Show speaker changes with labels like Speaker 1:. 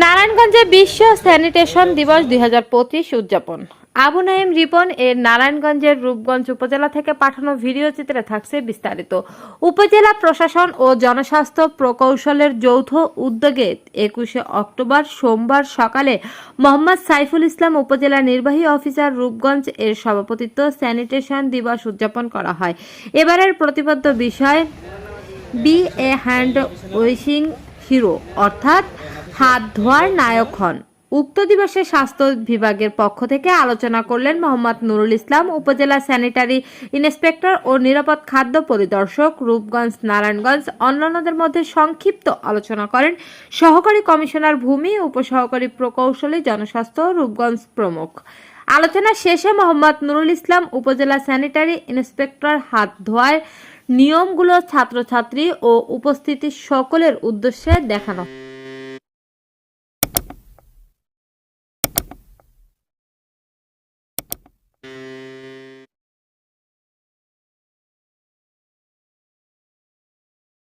Speaker 1: নারায়ণগঞ্জে বিশ্ব স্যানিটেশন দিবস দুই উদযাপন। আবু নাইম রিপন এর নারায়ণগঞ্জের রূপগঞ্জ উপজেলা থেকে পাঠানো ভিডিও চিত্রে থাকছে বিস্তারিত। উপজেলা প্রশাসন ও জনস্বাস্থ্য প্রকৌশলের যৌথ উদ্যোগে একুশে অক্টোবর সোমবার সকালে মোহাম্মদ সাইফুল ইসলাম উপজেলা নির্বাহী অফিসার রূপগঞ্জ এর সভাপতিত্ব স্যানিটেশন দিবস উদযাপন করা হয়। এবারের প্রতিপাদ্য বিষয় B A hand washing hero, অর্থাৎ হাত ধোয়ার নায়ক হন। উক্ত দিবসে স্বাস্থ্য বিভাগের পক্ষ থেকে আলোচনা করলেন মোহাম্মদ নুরুল ইসলাম, উপজেলা স্যানিটারি ইন্সপেক্টর ও নিরাপদ খাদ্য পরিদর্শক রূপগঞ্জ, নারায়ণগঞ্জ। অন্যান্যদের মধ্যে সংক্ষিপ্ত আলোচনা করেন সহকারী কমিশনার ভূমি, উপসহকারী প্রকৌশলী, জনস্বাস্থ্য, রূপগঞ্জ প্রমুখ। আলোচনা শেষে মোহাম্মদ নুরুল ইসলাম, উপজেলা স্যানিটারি ইন্সপেক্টর, হাত ধোয়ার নিয়মগুলো ছাত্রছাত্রী ও উপস্থিতি সকলের উদ্দেশ্যে দেখানো